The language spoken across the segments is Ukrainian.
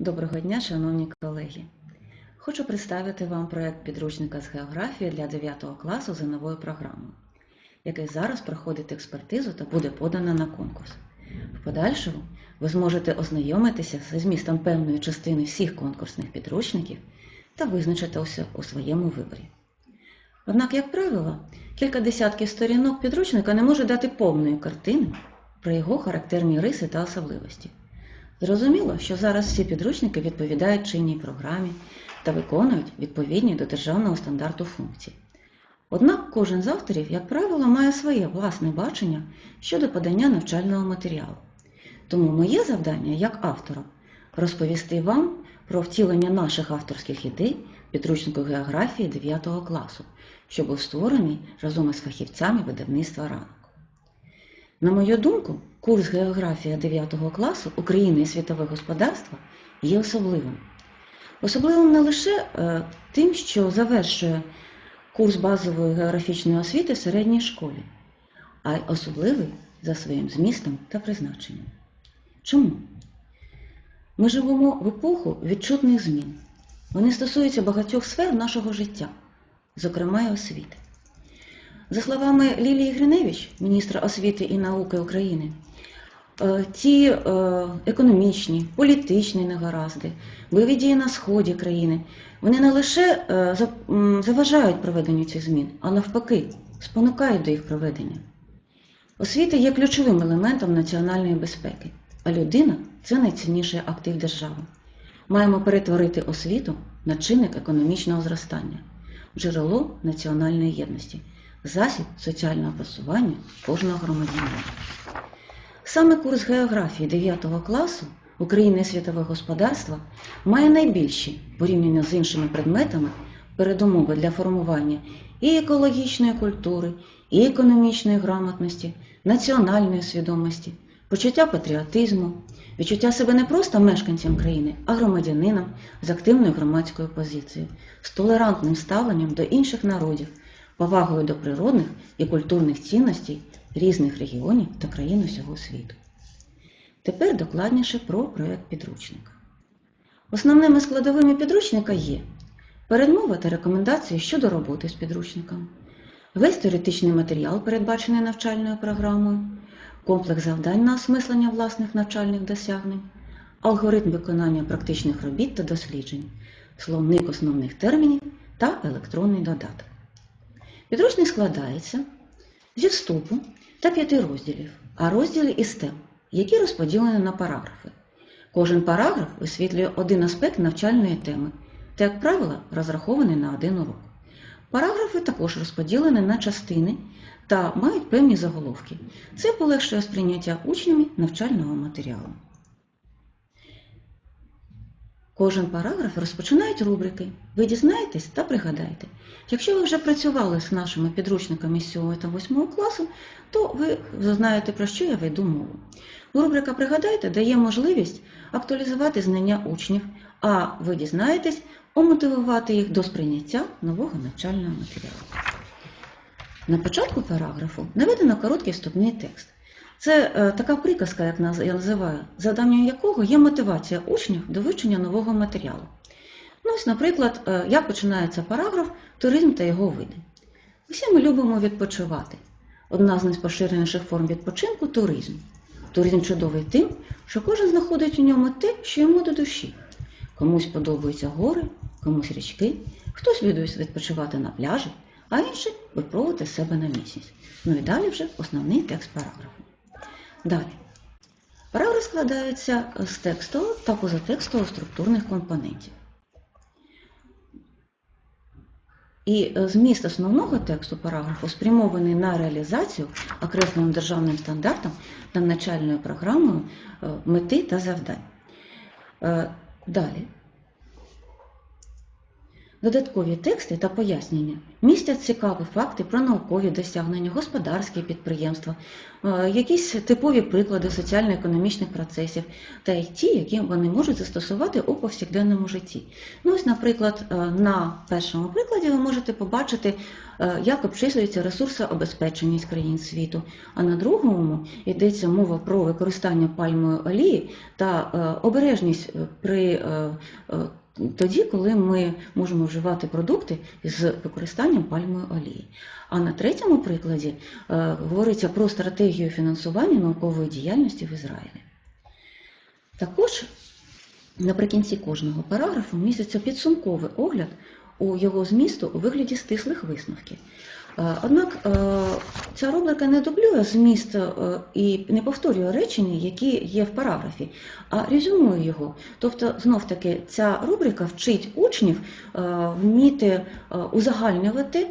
Доброго дня, шановні колеги! Хочу представити вам проєкт підручника з географії для 9 класу за новою програмою, який зараз проходить експертизу та буде подано на конкурс. В подальшому ви зможете ознайомитися зі змістом певної частини всіх конкурсних підручників та визначитися у своєму виборі. Однак, як правило, кілька десятків сторінок підручника не може дати повної картини про його характерні риси та особливості. Зрозуміло, що зараз всі підручники відповідають чинній програмі та виконують відповідні до державного стандарту функції. Однак кожен з авторів, як правило, має своє власне бачення щодо подання навчального матеріалу. Тому моє завдання як автора розповісти вам про втілення наших авторських ідей підручнику географії 9 класу, що був створений разом із фахівцями видавництва ранок. На мою думку, курс географія 9 класу України і світове господарство є особливим. Особливим не лише е, тим, що завершує курс базової географічної освіти в середній школі, а й особливий за своїм змістом та призначенням. Чому? Ми живемо в епоху відчутних змін. Вони стосуються багатьох сфер нашого життя, зокрема й освіти. За словами Лілії Гриневич, міністра освіти і науки України, ті е, економічні, політичні негаразди, бойові дії на сході країни, вони не лише е, заважають проведенню цих змін, а навпаки, спонукають до їх проведення. Освіта є ключовим елементом національної безпеки, а людина це найцінніший актив держави. Маємо перетворити освіту на чинник економічного зростання, джерело національної єдності, засіб соціального просування кожного громадянина. Саме курс географії 9 класу України світове господарство має найбільші порівняно з іншими предметами передумови для формування і екологічної культури, і економічної грамотності, національної свідомості, почуття патріотизму, відчуття себе не просто мешканцем країни, а громадянином з активною громадською позицією, з толерантним ставленням до інших народів, повагою до природних і культурних цінностей різних регіонів та країн усього світу. Тепер докладніше про проєкт підручника. Основними складовими підручника є передмова та рекомендації щодо роботи з підручником, весь теоретичний матеріал, передбачений навчальною програмою, комплекс завдань на осмислення власних навчальних досягнень, алгоритм виконання практичних робіт та досліджень, словник основних термінів та електронний додаток. Підручник складається зі вступу та п'яти розділів, а розділи із тем, які розподілені на параграфи. Кожен параграф висвітлює один аспект навчальної теми та, як правило, розрахований на один урок. Параграфи також розподілені на частини та мають певні заголовки. Це полегшує сприйняття учнями навчального матеріалу. Кожен параграф розпочинають рубрики. Ви дізнаєтесь та пригадайте. Якщо ви вже працювали з нашими підручниками з 7 та 8 класу, то ви знаєте, про що я веду мову. Рубрика Пригадайте дає можливість актуалізувати знання учнів, а ви дізнаєтесь, омотивувати їх до сприйняття нового навчального матеріалу. На початку параграфу наведено короткий вступний текст. Це е, така приказка, як я називаю, завданням якого є мотивація учнів до вивчення нового матеріалу. Ну, ось, наприклад, е, як починається параграф Туризм та його види. Усі ми любимо відпочивати. Одна з найпоширеніших форм відпочинку туризм. Туризм чудовий тим, що кожен знаходить у ньому те, що йому до душі. Комусь подобаються гори, комусь річки, хтось любить відпочивати на пляжі, а інші випробувати себе на місяць. Ну і далі вже основний текст параграфу. Далі. Параграф складається з текстового та позатекстового структурних компонентів. І е, зміст основного тексту параграфу спрямований на реалізацію окресленим державним стандартом та начальною програмою е, мети та завдань. Е, Далі. Додаткові тексти та пояснення містять цікаві факти про наукові досягнення, господарські підприємства, е, якісь типові приклади соціально-економічних процесів та й ті, які вони можуть застосувати у повсякденному житті. Ну, ось, наприклад, е, на першому прикладі ви можете побачити, е, як обчислюється ресурсообезпеченість країн світу, а на другому йдеться мова про використання пальмової олії та обережність при тоді, коли ми можемо вживати продукти з використанням пальмової олії. А на третьому прикладі е, говориться про стратегію фінансування наукової діяльності в Ізраїлі. Також наприкінці кожного параграфу міститься підсумковий огляд у його змісту у вигляді стислих висновків. Е, Однак е, ця рубрика не дублює зміст е, і не повторює речення, які є в параграфі, а резюмує його. Тобто, знов таки, ця рубрика вчить учнів е, вміти е, узагальнювати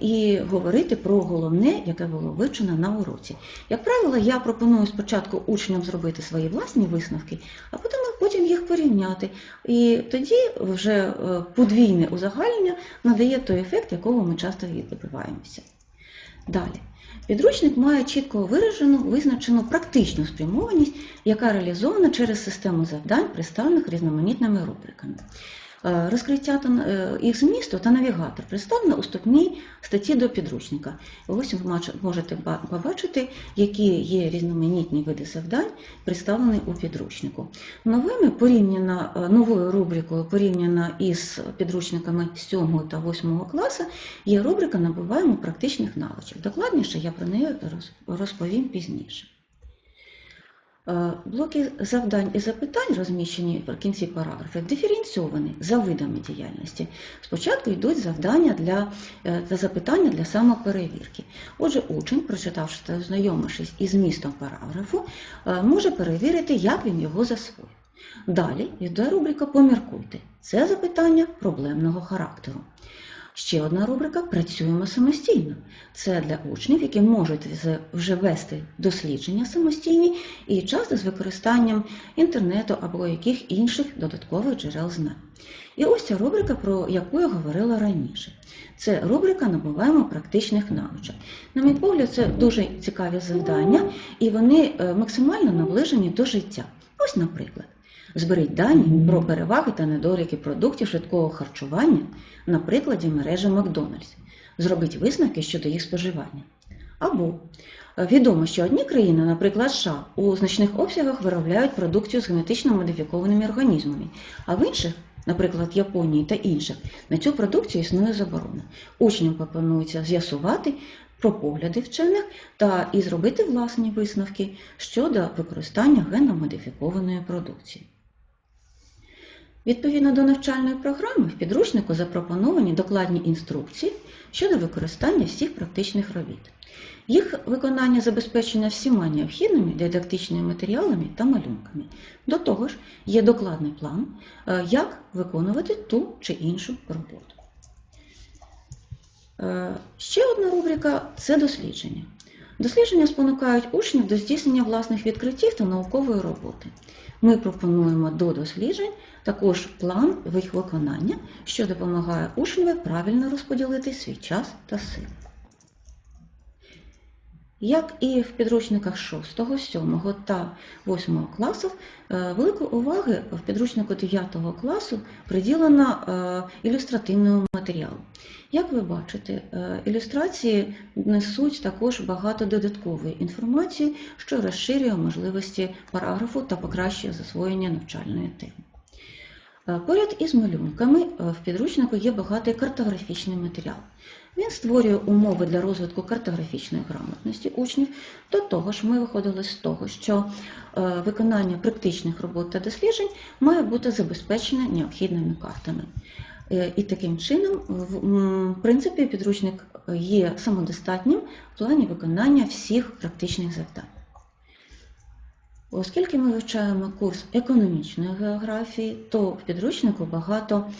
і говорити про головне, яке було вивчено на уроці. Як правило, я пропоную спочатку учням зробити свої власні висновки, а потім, потім їх порівняти. І тоді вже подвійне узагальнення надає той ефект, якого ми часто і добиваємося. Далі. Підручник має чітко виражену, визначену практичну спрямованість, яка реалізована через систему завдань, представлених різноманітними рубриками. Е, Розкриття та е, їх змісту та навігатор представлено у вступній статті до підручника. Ось ви можете ба- побачити, які є різноманітні види завдань, представлені у підручнику. Новими порівняно е, новою рубрикою порівняно із підручниками 7 та 8 класу є рубрика Набуваємо практичних навичок. Докладніше я про неї роз- розповім пізніше. Е, Блоки завдань і запитань, розміщені в кінці параграфів, диференційовані за видами діяльності. Спочатку йдуть завдання для, е, та запитання для самоперевірки. Отже, учень, прочитавши та ознайомившись із змістом параграфу, е, може перевірити, як він його засвоїв. Далі йде рубрика Поміркуйте. Це запитання проблемного характеру. Ще одна рубрика Працюємо самостійно. Це для учнів, які можуть вже вести дослідження самостійні і часто з використанням інтернету або яких інших додаткових джерел знань. І ось ця рубрика, про яку я говорила раніше. Це рубрика Набуваємо практичних навичок. На мій погляд, це дуже цікаві завдання, і вони е, максимально наближені до життя. Ось, наприклад. Зберіть дані про переваги та недоліки продуктів швидкого харчування на прикладі мережі Макдональдс. Зробіть висновки щодо їх споживання. Або е, відомо, що одні країни, наприклад, США, у значних обсягах виробляють продукцію з генетично модифікованими організмами, а в інших, наприклад, Японії та інших, на цю продукцію існує заборона. Учням пропонується з'ясувати про погляди вчених та і зробити власні висновки щодо використання генно-модифікованої продукції. Відповідно до навчальної програми в підручнику запропоновані докладні інструкції щодо використання всіх практичних робіт. Їх виконання забезпечено всіма необхідними дидактичними матеріалами та малюнками. До того ж, є докладний план, е, як виконувати ту чи іншу роботу. Е, Ще одна рубрика це дослідження. Дослідження спонукають учнів до здійснення власних відкриттів та наукової роботи. Ми пропонуємо до досліджень також план їх виконання, що допомагає учневі правильно розподілити свій час та сили. Як і в підручниках 6, 7 та 8 класів, е, велику уваги в підручнику 9 класу приділено е, ілюстративному матеріалу. Як ви бачите, е, ілюстрації несуть також багато додаткової інформації, що розширює можливості параграфу та покращує засвоєння навчальної теми. Е, Поряд із малюнками е, в підручнику є багатий картографічний матеріал. Він створює умови для розвитку картографічної грамотності учнів. До того ж, ми виходили з того, що е, виконання практичних робот та досліджень має бути забезпечене необхідними картами. І таким чином, в принципі, підручник є самодостатнім в плані виконання всіх практичних завдань. Оскільки ми вивчаємо курс економічної географії, то в підручнику багато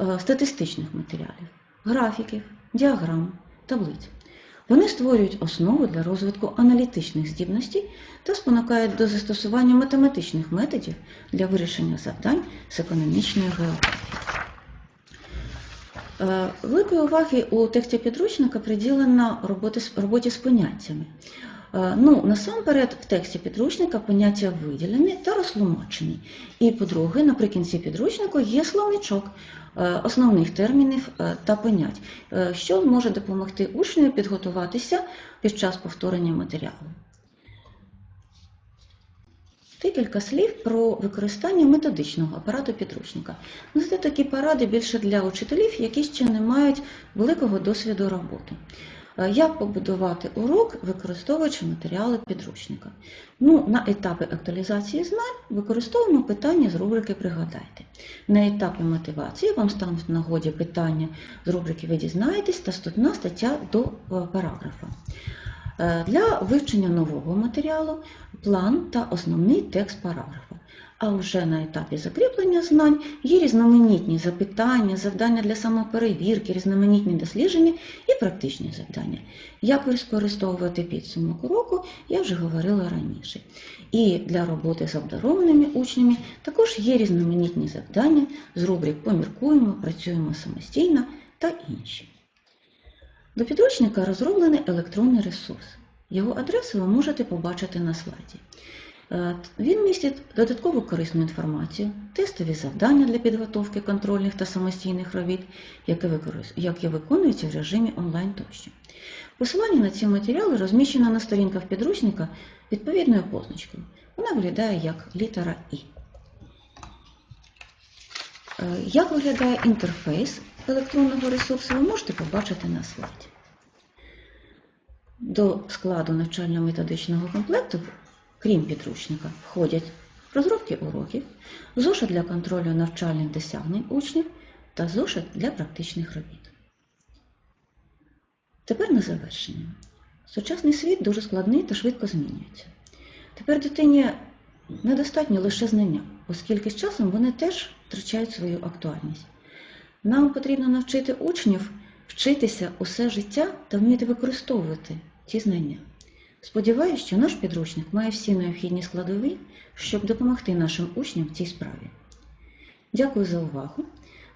е, статистичних матеріалів, графіків, діаграм, таблиць. Вони створюють основу для розвитку аналітичних здібностей та спонукають до застосування математичних методів для вирішення завдань з економічної географії. Е, Великої уваги у тексті підручника приділено роботі з поняттями. Е, Ну, насамперед, в тексті підручника поняття виділені та розтлумачені. І, по-друге, наприкінці підручника є словничок е, основних термінів е, та понять, що може допомогти учню підготуватися під час повторення матеріалу. Декілька слів про використання методичного апарату підручника. Ну, Це такі поради більше для учителів, які ще не мають великого досвіду роботи. Е, Як побудувати урок, використовуючи матеріали підручника? Ну, на етапі актуалізації знань використовуємо питання з рубрики Пригадайте. На етапі мотивації вам стануть в нагоді питання з рубрики Ви дізнаєтесь та вступна стаття до е, параграфа. Е, Для вивчення нового матеріалу план та основний текст параграфа. А вже на етапі закріплення знань є різноманітні запитання, завдання для самоперевірки, різноманітні дослідження і практичні завдання. Як використовувати підсумок уроку, я вже говорила раніше. І для роботи з обдарованими учнями також є різноманітні завдання з рубрик Поміркуємо, працюємо самостійно та інші. До підручника розроблений електронний ресурс. Його адресу ви можете побачити на слайді. Е, Він містить додаткову корисну інформацію, тестові завдання для підготовки контрольних та самостійних робіт, які виконуються в режимі онлайн тощо. Посилання на ці матеріали розміщено на сторінках підручника відповідною позначкою. Вона виглядає як літера І. Е, Як виглядає інтерфейс електронного ресурсу, ви можете побачити на слайді. До складу навчально-методичного комплекту, крім підручника, входять розробки уроків, зошит для контролю навчальних досягнень учнів та зошит для практичних робіт. Тепер на завершення. Сучасний світ дуже складний та швидко змінюється. Тепер дитині недостатньо лише знання, оскільки з часом вони теж втрачають свою актуальність. Нам потрібно навчити учнів вчитися усе життя та вміти використовувати ці знання. Сподіваюсь, що наш підручник має всі необхідні складові, щоб допомогти нашим учням в цій справі. Дякую за увагу.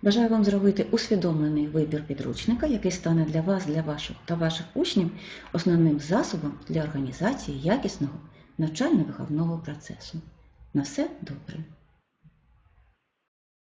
Бажаю вам зробити усвідомлений вибір підручника, який стане для вас, для ваших та ваших учнів основним засобом для організації якісного навчально-виховного процесу. На все добре!